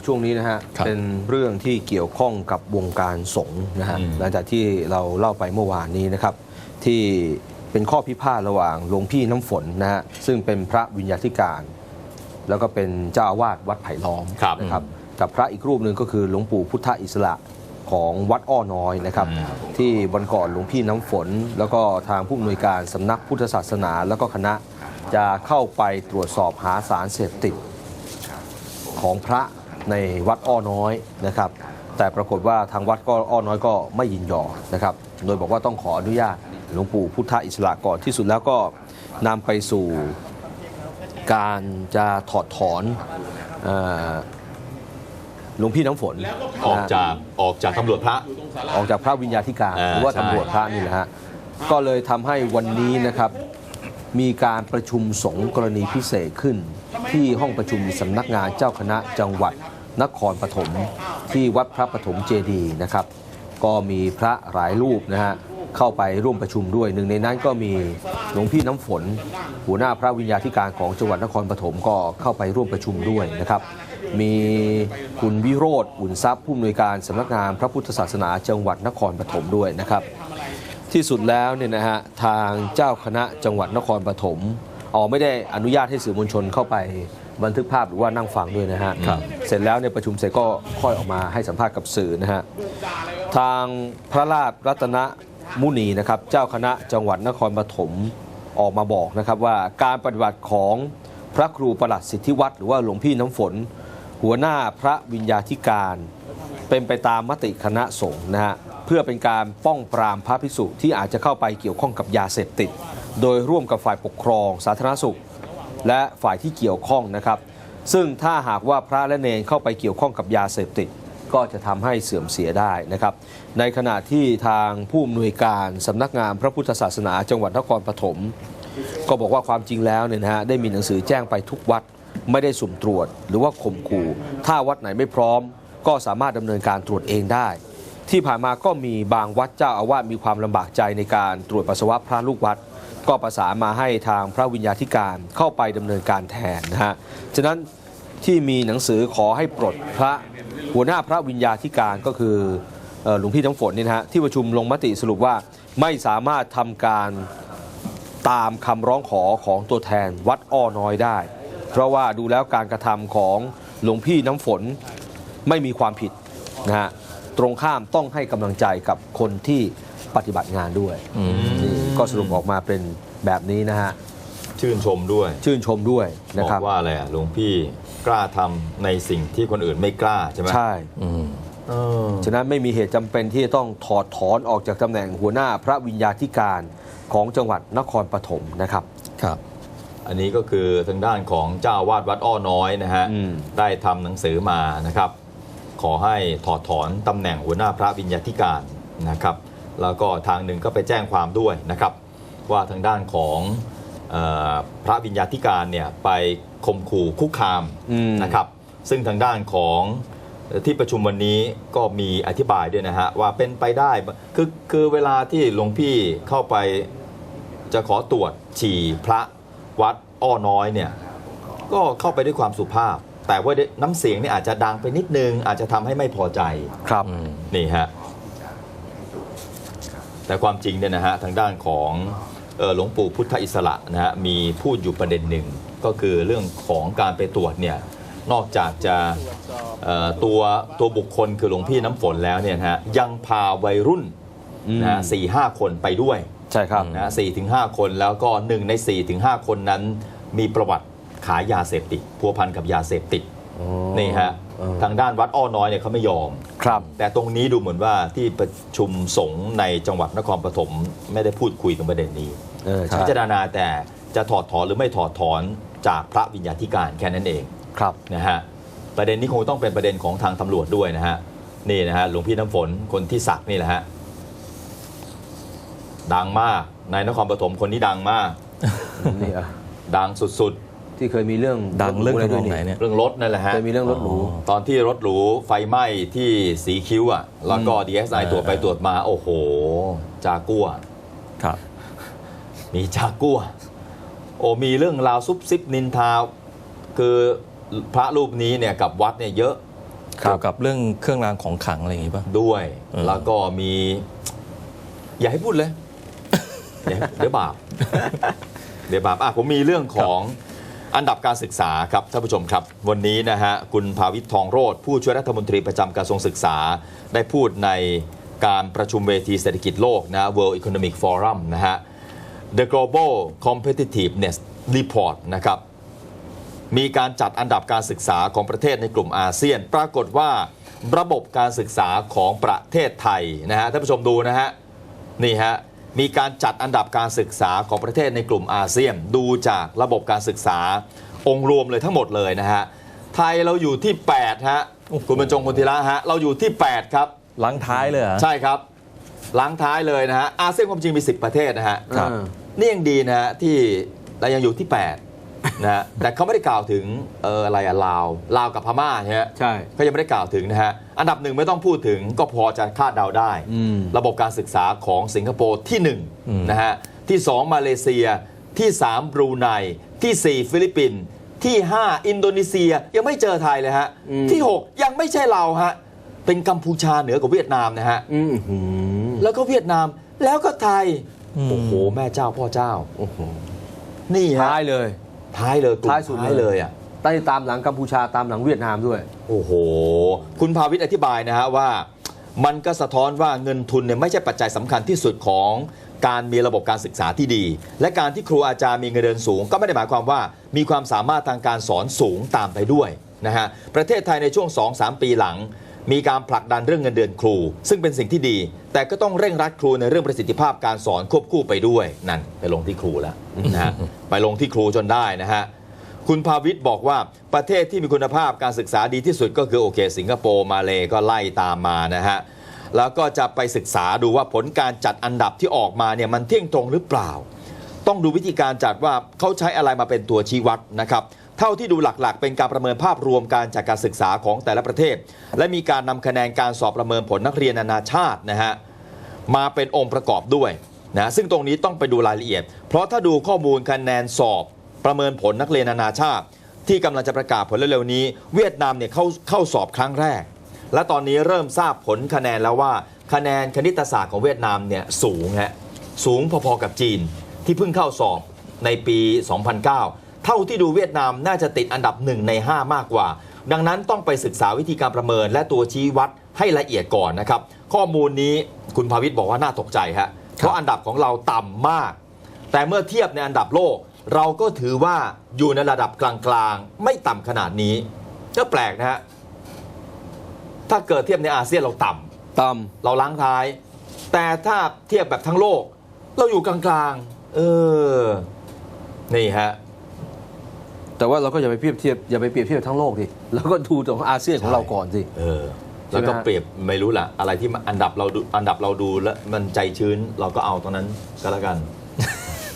ดูช่วงนี้นะฮะ ครับเป็นเรื่องที่เกี่ยวข้องกับวงการสงฆ์นะฮะอืม หลังจากที่เราเล่าไปเมื่อวานนี้นะครับ ที่เป็นข้อพิพาทระหว่างหลวงพี่น้ำฝนนะฮะ ซึ่งเป็นพระวิญญาธิการ แล้วก็เป็นเจ้าอาวาสวัดไผ่ล้อมครับนะครับกับพระอีกรูปหนึ่งก็คือหลวงปู่พุทธอิสระของวัดอ้อน้อยนะครับ อืม ที่วันก่อนหลวงพี่น้ำฝน แล้วก็ทางผู้อำนวยการสำนักพุทธศาสนา แล้วก็คณะจะเข้าไปตรวจสอบหาสารเสพติด ของพระ ในวัดอ้อน้อยนะครับ แต่ปรากฏว่าทางวัดก็อ้อน้อยก็ไม่ยินยอมนะครับ โดยบอกว่าต้องขออนุญาตหลวงปู่พุทธอิสระก่อนที่สุดแล้วก็นำไปสู่การจะถอดถอนเอ่อหลวงพี่น้ำฝนออกนะฮะจากออกจากตำรวจพระออกจากพระวิญญาธิการอ่าหรือว่าใช่ตำรวจพระนี่แหละฮะก็เลยทำให้วันนี้นะครับมีการประชุมสงฆ์กรณีพิเศษขึ้น ที่ห้องประชุมสำนักงานเจ้าคณะจังหวัดนครปฐมที่วัดพระปฐมเจดีนะครับ ก็มีพระหลายรูปนะฮะเข้าไปร่วมประชุมด้วยหนึ่งในนั้นก็มีหลวงพี่น้ำฝน หัวหน้าพระวิญญาธิการของจังหวัดนครปฐมก็เข้าไปร่วมประชุมด้วยนะครับ มีคุณวิโรธอุ่นทรัพย์ผู้อำนวยการสำนักงานพระพุทธศาสนาจังหวัดนครปฐมด้วยนะครับ ที่สุดแล้วเนี่ยนะฮะทางเจ้าคณะจังหวัดนครปฐม ออกไม่ได้อนุญาตให้สื่อมวลชนเข้าไปบันทึกภาพหรือว่านั่งฟังด้วยนะฮะครับเสร็จแล้วในยประชุมเสร็จก็ค่อยออกมาให้สัมภาษณ์กับสื่อนะฮะ ทางพระราชรัตนมุนีนะครับเจ้าคณะจังหวัดนครปฐมออกมาบอกนะครับว่าการปฏิบัติของพระครูประหลัดสิทธิวัตรหรือว่าหลวงพี่น้ำฝน หัวหน้าพระวิญญาธิการ เป็นไปตามมติคณะสงฆ์นะฮะเพื่อเป็นการป้องปรามพระภิกษุที่อาจจะเข้าไปเกี่ยวข้องกับยาเสพติด โดยร่วมกับฝ่ายปกครอง สาธารณสุข และฝ่ายที่เกี่ยวข้องนะครับ ซึ่งถ้าหากว่าพระและเนรเข้าไปเกี่ยวข้องกับยาเสพติด ก็จะทำให้เสื่อมเสียได้นะครับ ในขณะที่ทางผู้อำนวยการสำนักงานพระพุทธศาสนา จังหวัดนครปฐมก็บอกว่าความจริงแล้วเนี่ยนะฮะได้มีหนังสือแจ้งไปทุกวัดไม่ได้สุ่มตรวจหรือว่าข่มขู่ ถ้าวัดไหนไม่พร้อม ก็สามารถดำเนินการตรวจเองได้ ที่ผ่านมาก็มีบางวัดเจ้าอาวาสมีความลำบากใจในการตรวจปัสสาวะพระลูกวัด ก็ประสานมาให้ทางพระวิญญาธิการเข้าไปดำเนินการแทนนะฮะฉะนั้นที่มีหนังสือขอให้ปลดพระหัวหน้าพระวิญญาธิการก็คืออหลวงพี่น้ำฝนนี่นะฮะที่ประชุมลงมติสรุปว่าไม่สามารถทำการตามคำร้องขอของตัวแทนวัดอ้อน้อยได้ เพราะว่าดูแล้วการกระทำของหลวงพี่น้ำฝนไม่มีความผิดนะฮะตรงข้ามต้องให้กำลังใจกับคนที่ปฏิบัติงานด้วย ก็สรุปออกมาเป็นแบบนี้นะฮะชื่นชมด้วย ชื่นชมด้วยบนะอครับกว่าอะไรอะหลวงพี่กล้าทำในสิ่งที่คนอื่นไม่กล้าใช่ไหมใช่เออฉะนั้นไม่มีเหตุจำเป็นที่จะต้องถอดถอนออกจากตำแหน่งหัวหน้าพระวิญญาธิการของจังหวัดนครปฐมนะครับครับ อันนี้ก็คือทางด้านของเจ้าอาวาดวัดอ้อน้อยนะฮะอืมได้ทำหนังสือมานะครับ ขอให้ถอดถอนตำแหน่งหัวหน้าพระวิญญาธิการนะครับ แล้วก็ทางหนึ่งก็ไปแจ้งความด้วยนะครับ ว่าทางด้านของเออพระวิญญาธิการเนี่ยไปข่มขู่คุกคามอืมนะครับ ซึ่งทางด้านของที่ประชุมวันนี้ก็มีอธิบายด้วยนะฮะว่าเป็นไปได้คือคือเวลาที่หลวงพี่เข้าไปจะขอตรวจฉี่พระวัดอ้อน้อยเนี่ยก็เข้าไปด้วยความสุภาพ แต่ว่าน้ำเสียงนี่อาจจะดังไปนิดนึง อาจจะทำให้ไม่พอใจครับนี่ฮะ แต่ความจริงเนี่ยนะฮะทางด้านของเอ่อหลวงปู่พุทธอิสระนะฮะมีพูดอยู่ประเด็นหนึ่งก็คือเรื่องของการไปตรวจเนี่ยนอกจากจะเอ่อตัวตัวบุคคลคือหลวงพี่น้ำฝนแล้วเนี่ยนะฮะยังพาวัยรุ่นนะฮะสี่ห้าคนไปด้วยใช่ครับนะสี่ถึงห้าคนแล้วก็หนึ่งใน4ี่ถึงห้าคนนั้นมีประวัติขายยาเสพติดพัวพันกับยาเสพติดนี่ฮะเออ ทางด้านวัดอ้อน้อยเนี่ยเขาไม่ยอม ครับ แต่ตรงนี้ดูเหมือนว่าที่ประชุมสงฆ์ในจังหวัดนครปฐมไม่ได้พูดคุยถึงประเด็นนี้เออใช่ พิจารณาแต่จะถอดถอนหรือไม่ถอดถอนจากพระวิญญาธิการแค่นั้นเอง ครับ นะฮะประเด็นนี้คงต้องเป็นประเด็นของทางตำรวจด้วยนะฮะนี่นะฮะหลวงพี่น้ำฝนคนที่สักนี่แหละฮะดังมากในนครปฐมคนนี้ดังมาก นี่อะดังสุด ที่เคยมีเรื่องดังเรื่องะไรทำนองไหนด้วยเนี่ยๆเรื่องรถนั่นแหละฮะเคยมีเรื่องรถหรูอ๋อตอนที่รถหรูไฟไหม้ที่สีคิ้วอะแล้วก็ DSI เออตรวจไปตรวจมา โอ้โห จากัวครับ มีจากัวโอ้มีเรื่องราวซุบซิบนินทาคือพระรูปนี้เนี่ยกับวัดเนี่ยเยอะครับเกี่ยวกับเรื่องเครื่องรางของขลังอะไรอย่างงี้ป่ะด้วยเออแล้วก็มี อย่าให้พูดเลยอย่าให้เดี๋ยวบาปเดี๋ยวบาปอะผมมีเรื่องของ อันดับการศึกษาครับท่านผู้ชมครับ วันนี้นะฮะคุณภาวิททองโรธผู้ช่วยรัฐมนตรีประจำกระทรวงศึกษา ได้พูดในการประชุมเวทีเศรษฐกิจโลกนะ World Economic Forum นะฮะ The Global Competitiveness Report นะครับมีการจัดอันดับการศึกษาของประเทศในกลุ่มอาเซียน ปรากฏว่าระบบการศึกษาของประเทศไทยนะฮะท่านผู้ชมดูนะฮะนี่ฮะ มีการจัดอันดับการศึกษาของประเทศในกลุ่มอาเซียน ดูจากระบบการศึกษาองค์รวมเลยทั้งหมดเลยนะฮะ ไทยเราอยู่ที่ 8 ฮะ คุณบรรจงคุณธีระฮะ เราอยู่ที่ 8 ครับล้างท้ายเลยเหรอใช่ครับล้างท้ายเลยนะฮะ อาเซียนความจริงมี 10 ประเทศนะฮะครับอ่านี่ยังดีนะฮะที่เรายังอยู่ที่ 8 นะฮะแต่เขาไม่ได้กล่าวถึงเอออะไรอะลาวลาวกับพม่าใช่ไหมใช่ เขายังไม่ได้กล่าวถึงนะฮะอันดับหนึ่งไม่ต้องพูดถึงก็พอจะคาดเดาได้ อืม ระบบการศึกษาของสิงคโปร์ที่อืม 1นะฮะที่ 2 มาเลเซียที่ 3 บรูไนที่4 ฟิลิปปินส์ที่ 5 อินโดนีเซียยังไม่เจอไทยเลยฮะอืมที่ 6 ยังไม่ใช่เราฮะ เป็นกัมพูชาเหนือกว่าเวียดนามนะฮะ อืมหืมแล้วก็เวียดนามแล้วก็ไทย อืม โอ้โห แม่เจ้าพ่อเจ้า โอ้โหนี่ฮะ ท้ายเลย ท้ายเลยกลุ่มท้ายสุด ท้ายเลยอะใต้ตามหลังกัมพูชาตามหลังเวียดนามด้วย โอ้โห คุณภาวิทย์อธิบายนะฮะว่า มันก็สะท้อนว่าเงินทุนเนี่ยไม่ใช่ปัจจัยสำคัญที่สุดของการมีระบบการศึกษาที่ดี และการที่ครูอาจารย์มีเงินเดือนสูง ก็ไม่ได้หมายความว่ามีความสามารถทางการสอนสูงตามไปด้วยนะฮะประเทศไทยในช่วง 2-3 ปีหลัง มีการผลักดันเรื่องเงินเดือนครู ซึ่งเป็นสิ่งที่ดี แต่ก็ต้องเร่งรัดครูในเรื่องประสิทธิภาพการสอนควบคู่ไปด้วยนั่นไปลงที่ครูแล้วนะฮะไปลงที่ครูจนได้นะฮะคุณภาวิทย์บอกว่าประเทศที่มีคุณภาพการศึกษาดีที่สุดก็คือโอเค สิงคโปร์มาเลก็ไล่ตามมานะฮะแล้วก็จะไปศึกษาดูว่าผลการจัดอันดับที่ออกมาเนี่ยมันเที่ยงตรงหรือเปล่า ต้องดูวิธีการจัดว่าเขาใช้อะไรมาเป็นตัวชี้วัดนะครับ เท่าที่ดูหลักๆ เป็นการประเมินภาพรวมการจัดการศึกษาของแต่ละประเทศ และมีการนำคะแนนการสอบประเมินผลนักเรียนนานาชาตินะฮะมาเป็นองค์ประกอบด้วยนะซึ่งตรงนี้ต้องไปดูรายละเอียด เพราะถ้าดูข้อมูลคะแนนสอบประเมินผลนักเรียนนานาชาติ ที่กำลังจะประกาศผลเร็วๆนี้ เวียดนามเนี่ยเข้าเข้าสอบครั้งแรก และตอนนี้เริ่มทราบผลคะแนนแล้วว่าคะแนนคณิตศาสตร์ของเวียดนามเนี่ยสูงฮะสูงพอๆกับจีนที่เพิ่งเข้าสอบในปี 2009 เท่าที่ดูเวียดนามน่าจะติดอันดับ 1 ใน 5 มากกว่า ดังนั้นต้องไปศึกษาวิธีการประเมินและตัวชี้วัดให้ละเอียดก่อนนะครับ ข้อมูลนี้คุณภาวิทย์บอกว่าน่าตกใจฮะเพราะอันดับของเราต่ำมาก แต่เมื่อเทียบในอันดับโลก เราก็ถือว่าอยู่ในระดับกลางๆ ไม่ต่ำขนาดนี้ก็แปลกนะฮะถ้าเกิดเทียบในอาเซียนเราต่ำตามเราล้างท้าย แต่ถ้าเทียบแบบทั้งโลก เราอยู่กลางๆ เออ นี่ฮะ แต่ว่าเราก็อย่าไปเปรียบเทียบอย่าไปเปรียบเทียบทั้งโลกดิแล้วก็ดูของอาเซียนของเราก่อนสิ เออใช่แล้วไหมก็ฮะ เปรียบไม่รู้ล่ะ อะไรที่มันอันดับเราดูอันดับเราดูแล้วมันใจชื้นเราก็เอาตรงนั้นก็แล้วกัน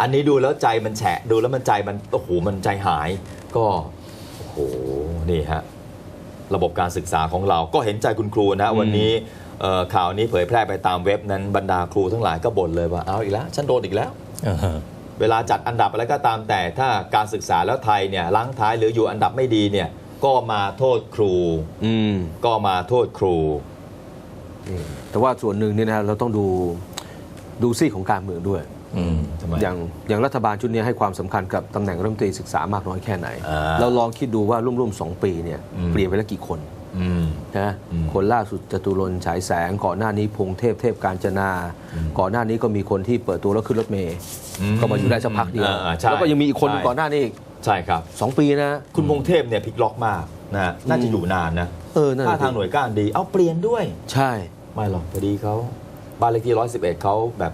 อันนี้ดูแล้วใจมันแฉะดูแล้วมันใจมันโอ้โหมันใจหาย ก็โอ้โหนี่ฮะระบบการศึกษาของเราก็เห็นใจคุณครูนะวันนี้เอ่อข่าวนี้เผยแพร่ไปตามเว็บนั้นบรรดาครูทั้งหลายก็บ่นเลยว่าเอาอีกแล้วฉันโดนอีกแล้ว อ่าฮะ เวลาจัดอันดับอะไรก็ตามแต่ถ้าการศึกษาแล้วไทยเนี่ยล้างท้ายหรืออยู่อันดับไม่ดีเนี่ยก็มาโทษครู อืมก็มาโทษครูนี่แต่ว่าส่วนหนึ่งเนี่ยนะเราต้องดูดูซี่ของการเมืองด้วยอืมทำไม อย่างอย่างรัฐบาลชุดนี้ให้ความสำคัญกับตำแหน่งรัฐมนตรีศึกษามากน้อยแค่ไหน อ่าเราลองคิดดูว่าร่วมๆสองปีเนี่ยอืม เปลี่ยนไปแล้วกี่คนอืม นะอืมคนล่าสุดจตุรนต์ฉายแสงก่อนหน้านี้พงเทพเทพการจนา ก่อนหน้านี้ก็มีคนที่เปิดตัวแล้วขึ้นรถเมย์อืมก็มาอยู่ได้สักพักเดียวอ่าใช่แล้วก็ยังมีอีกคนใช่ก่อนหน้านี้อีกใช่ครับสองปีนะ คุณพงเทพเนี่ยพลิกล็อกมากนะฮะน่าจะอยู่นานนะเออนั่นถ้าน่ะทางหน่วยก้านดี เอาเปลี่ยนด้วย ใช่ ไม่หรอกพอดีเขาบ้านเลขที่111เขาแบบ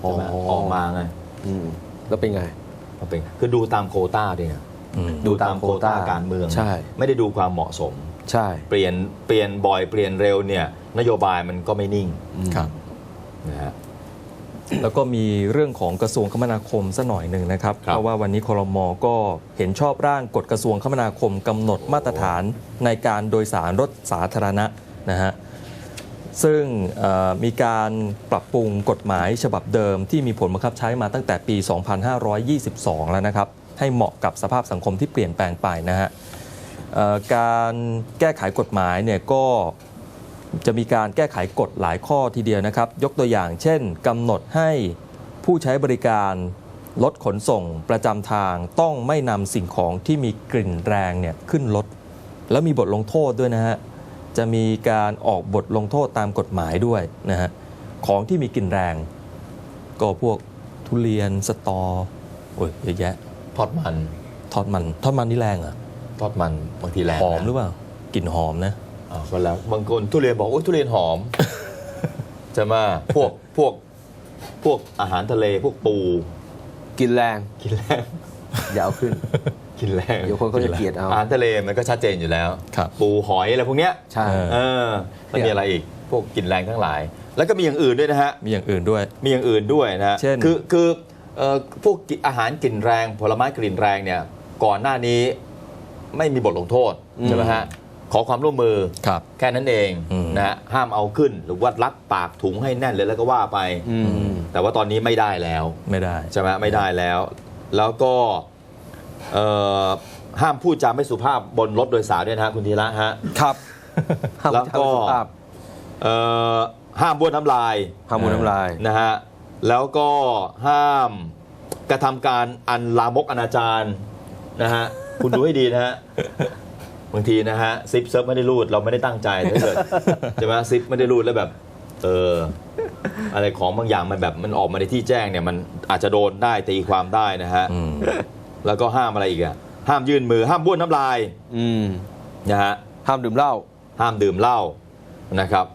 ใช่ไหมอ๋อออกมาไงอืมแล้วเป็นไงเขาเป็นคือดูตามโควต้าด้วยนะอืมดูตามโควต้าการเมืองใช่ไม่ได้ดูความเหมาะสม ใช่เปลี่ยนเปลี่ยนบ่อยเปลี่ยนเร็วเนี่ยนโยบายมันก็ไม่นิ่งครับนะฮะแล้วก็มีเรื่องของกระทรวงคมนาคมสักหน่อยหนึ่งนะครับครับ เพราะว่าวันนี้ครมก็เห็นชอบร่างกฎกระทรวงคมนาคมกำหนดมาตรฐานในการโดยสารรถสาธารณะนะฮะซึ่งเอ่อมีการปรับปรุงกฎหมายฉบับเดิมที่มีผลบังคับใช้มาตั้งแต่ปี 2522 แล้วนะครับ ให้เหมาะกับสภาพสังคมที่เปลี่ยนแปลงไปนะฮะเอ่อ การแก้ไขกฎหมายเนี่ยก็จะมีการแก้ไขกฎหลายข้อทีเดียวนะครับ ยกตัวอย่างเช่นกำหนดให้ผู้ใช้บริการรถขนส่งประจำทางต้องไม่นำสิ่งของที่มีกลิ่นแรงเนี่ยขึ้นรถแล้วมีบทลงโทษด้วยนะฮะจะมีการออกบทลงโทษตามกฎหมายด้วยนะฮะของที่มีกลิ่นแรง ก็พวกทุเรียนสตอโอ้ยเยอะแยะทอดมันทอดมันทอดมันนี่แรงเหรอะ ทอดมันบางทีแรงหอมนะหรือเปล่ากลิ่นหอมนะอ้าวก็แล้วบางคนทุเรียนบอกโอ้ยทุเรียนหอมใช่ไหมพวกพวกพวกอาหารทะเลพวกปู กินแรงกินแรงอย่าเอาขึ้น กินแรงเดี๋ยวคนเขาจะเกลียดเอาอาหารทะเลมันก็ชัดเจนอยู่แล้ว ครับปูหอยอะไรพวกเนี้ยใช่เออเออแล้วมีอะไรอีกพวกกินแรงทั้งหลาย แล้วก็มีอย่างอื่นด้วยนะฮะมีอย่างอื่นด้วย มีอย่างอื่นด้วยนะฮะเช่นคือคือเอ่อพวกกิอาหารกลิ่นแรงผลไม้กลิ่นแรงเนี่ยก่อนหน้านี้ ไม่มีบทลงโทษอืมใช่ไหมฮะขอความร่วมมือครับแค่นั้นเองอืมนะฮะห้ามเอาขึ้นหรือว่ารัดปากถุงให้แน่นเลยแล้วก็ว่าไปอืมแต่ว่าตอนนี้ไม่ได้แล้วไม่ได้ใช่ไหมไม่ได้แล้ว แล้วก็เอ่อห้ามพูดจาไม่สุภาพบนรถโดยสารด้วยนะฮะคุณธีระฮะครับแล้วก็ห้ามใช้สุภาพเอ่อห้ามบ้วนน้ำลายห้ามมูลน้ำลายนะฮะแล้วก็ห้ามกระทำการอันลามกอนาจารนะฮะ คุณดูให้ดีนะฮะบางทีนะฮะซิปเซิร์ฟไม่ได้รูดเราไม่ได้ตั้งใจถ้าเกิดใช่ไหมซิปไม่ได้รูดแล้วแบบเอออะไรของบางอย่างมันแบบมันออกมาในที่แจ้งเนี่ยมันอาจจะโดนได้ตีความได้นะฮะอืมแล้วก็ห้ามอะไรอีกอะห้ามยื่นมือห้ามบ้วนน้ำลายอืมนะฮะห้ามดื่มเหล้าห้ามดื่มเหล้านะครับ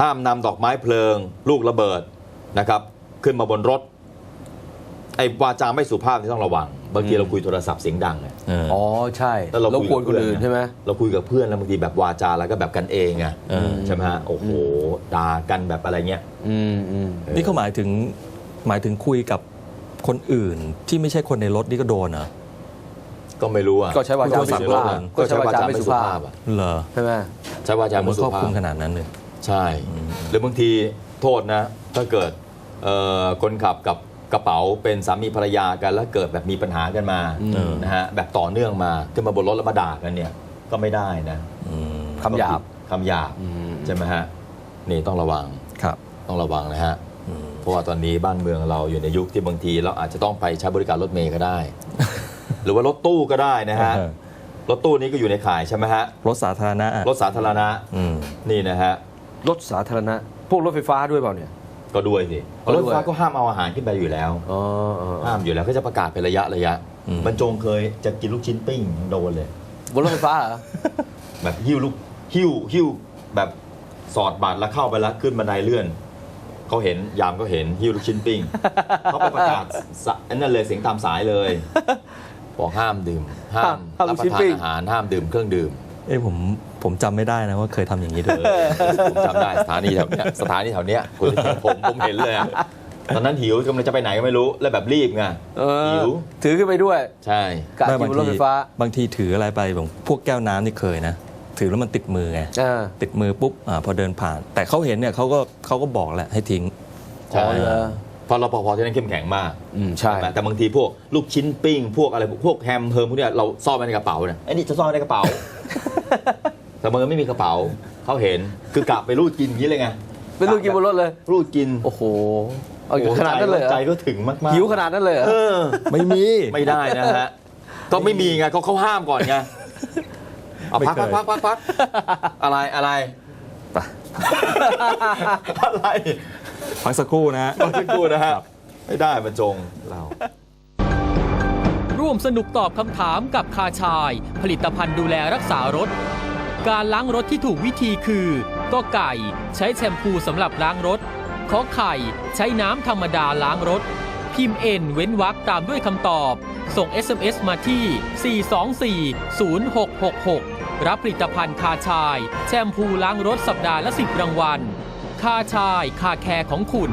ห้ามนำดอกไม้เพลิง ลูกระเบิดนะครับ ขึ้นมาบนรถไอ้วาจาไม่สุภาพที่ต้องระวัง บางทีเราคุยโทรศัพท์เสียงดังไงเอออ๋อใช่แล้วเรารบคุยกวนกับคนเพื่อนอื่นไงใช่ไหม เราคุยกับเพื่อนแล้วบางทีแบบวาจาแล้วก็แบบกันเองไงเออ ใช่ไหมฮะโอ้โหด่ากันแบบอะไรเงี้ย อืมอืม นี่เขาหมายถึงหมายถึงคุยกับคนอื่นที่ไม่ใช่คนในรถนี่ก็โดนเหรอ ก็ไม่รู้อะก็ใช้วาจาไม่สุภาพก็ใช้วาจาไม่สุภาพอะเหรอใช่ไหม ใช้วาจามัไม่นสุครอบภาคลุพมขนาดนั้นเลย ใช่ หรือบางทีโทษนะ ถ้าเกิดเอ่อคนขับกับ กระเป๋าเป็นสามีภรรยากันแล้วเกิดแบบมีปัญหากันมาเออนะฮะแบบต่อเนื่องมาขึ้นมาบนรถแล้วมาด่ากันเนี่ยก็ไม่ได้นะอืมคำหยาบคำหยาบอืมใช่ไหมฮะนี่ต้องระวังครับต้องระวังนะฮะอืมเพราะว่าตอนนี้บ้านเมืองเราอยู่ในยุคที่บางทีเราอาจจะต้องไปใช้บริการรถเมย์ก็ได้ หรือว่ารถตู้ก็ได้นะฮะเออรถตู้นี้ก็อยู่ในข่ายใช่ไหมฮะรถสาธารณะอะรถสาธารณะอืมนี่นะฮะรถสาธารณะพวกรถไฟฟ้าด้วยเปล่าเนี่ย ก็ด้วยสิก็ด้วยรถไฟฟ้าก็ห้ามเอาอาหารขึ้นไปอยู่แล้ว อ๋ออ๋อห้ามอยู่แล้วก็จะประกาศเป็นระยะระยะอืมบรรจงเคยจะกินลูกชิ้นปิ้งยังโดนเลย บนรถไฟฟ้าเหรอ แบบหิ้วลูกหิ้วหิ้วแบบสอดบาทแล้วเข้าไปแล้วขึ้นบันไดเลื่อนเขาเห็นยามก็เห็นหิ้วลูกชิ้นปิ้ง เขาไปประกาศสะอันนั้นเลยเสียงตามสายเลย บอกห้ามดื่ม ห้ามห้ามรับลูกปชิ้ระนทาปิ้นง อาหารห้ามดื่มเครื่องดื่ม เอ้ยผม ผมจำไม่ได้นะว่าเคยทำอย่างนี้ด้วย ผมจำได้สถานีแถวเนี้ยสถานีแถวเนี้ยคุณผมผมเห็นเลยอะตอนนั้นหิวกำลังจะไปไหนก็ไม่รู้แล้วแบบรีบไงเออหิวถือขึ้นไปด้วยใช่ กะกินบนรถไฟฟ้าบางทีถืออะไรไปแบบพวกแก้วน้ำนี่เคยนะ ถือแล้วมันติดมือไงอ่าติดมือปุ๊บอาพอเดินผ่าน แต่เขาเห็นเนี่ยเขาก็เขาก็บอกแหละให้ทิ้ง ใช่อ๋อเหรอ เพราะรปภที่นั่นเข้มแข็งมากอืมใช่ ใช่ไหมแต่บางทีพวกลูกชิ้นปิ้ง พวกอะไรพวกแฮมเฮิร์มพวกเนี้ยเราซ่อนไว้ในกระเป๋าเนี่ยไอ้นี่จะซ่อนไว้ในกระเป๋า แต่มันไม่มีกระเป๋าเขาเห็นคือกะไปรูดกินอย่างนี้เลยไงเป็นลูกกินบนรถเลย รูดกินโอ้โหเอาอยู่ขนาดนั้นเลยเหรอใจก็ถึงมากๆหิวขนาดนั้นเลยเหรอเออ ไม่มี ไม่ได้นะฮะก็ไม่มีไงเขาเขาห้ามก่อนไงเอาพักไม่พักเคยพักพักพักอะไรอะไรไปอะไรพักสักครู่นะฮะต้องขึ้นกูนะฮะไม่ได้บรรจงเราร่วมสนุกตอบคำถามกับคาชาย ผลิตภัณฑ์ดูแลรักษารถ การล้างรถที่ถูกวิธีคือ ก็ไก่ใช้แชมพูสำหรับล้างรถ ขอไข่ใช้น้ำธรรมดาล้างรถ พิมพ์เอ็นเว้นวรรคตามด้วยคำตอบ ส่ง SMS มาที่ 4240666 รับผลิตภัณฑ์คาชาย แชมพูล้างรถสัปดาห์ละ 10 รางวัล คาชายคาแคร์ของคุณ